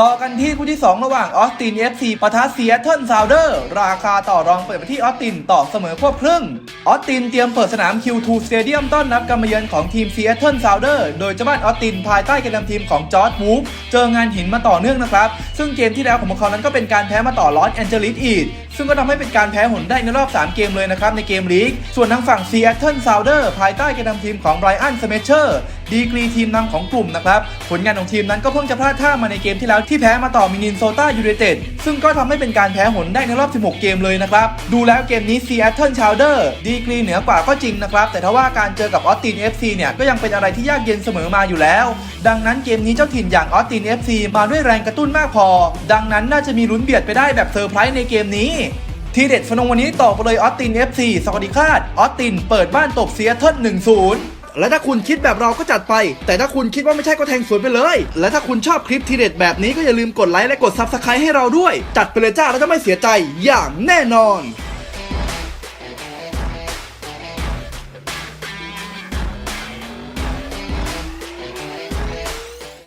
ต่อกันที่คู่ที่ 2 ระหว่างออสติน FC ปะทะเซียเทิลซาวเดอร์ ราคาต่อรองเปิดไปที่ออสตินต่อเสมอควบครึ่ง ออสตินเตรียมเปิดสนาม Q2 Stadium ต้อนรับการมาเยือนของทีมเซียเทิลซาวเดอร์ โดยเจ้าบ้านออสตินภายใต้การนำทีมของจอร์ดมูฟ เจองานหินมาต่อเนื่องนะครับ ซึ่งเกมที่แล้วของพวกเขานั้นก็เป็นการแพ้มาต่อลอสแอนเจลิสอีกซึ่งก็ทำให้เป็นการแพ้หนได้ในรอบ 3 เกมเลยนะครับในเกมลีก ส่วนทางฝั่ง Seattle Sounder ภายใต้การนำทีมของ Brian s m e t c h e r ดีกรีทีมนำของกลุ่มนะครับ ผลงานของทีมนั้นก็เพิ่งจะพลาดท่ามาในเกมที่แล้วที่แพ้มาต่อมินินโซตายูไนเต็ดซึ่งก็ทำให้เป็นการแพ้หนได้ในรอบ 16 เกมเลยนะครับ ดูแล้วเกมนี้ Seattle Sounder ดีกรีเหนือกว่าก็จริงนะครับแต่ถ้าว่าการเจอกับออสติน FC เนี่ยก็ยังเป็นอะไรที่ยากเย็นเสมอมาอยู่แล้ว ดังนั้นเกมนี้เจ้าถิ่นอย่างออสติน FC มาด้วยแรงกระตุ้นมากพอ ดังนั้นน่าจะมีลุ้นเบียดไปได้แบบเซอร์ไพรส์ในเกมนี้ ทีเด็ดฟนงวันนี้ต่อไปเลยออสติน FC สวัสดีคาดออสตินเปิดบ้านตบเซียเทิล1-0และถ้าคุณคิดแบบเราก็จัดไป แต่ถ้าคุณคิดว่าไม่ใช่ก็แทงสวนไปเลย และถ้าคุณชอบคลิปทีเด็ดแบบนี้ก็อย่าลืมกดไลค์และกด Subscribe ให้เราด้วย จัดไปเลยจ้าแล้วจะไม่เสียใจอย่างแน่นอน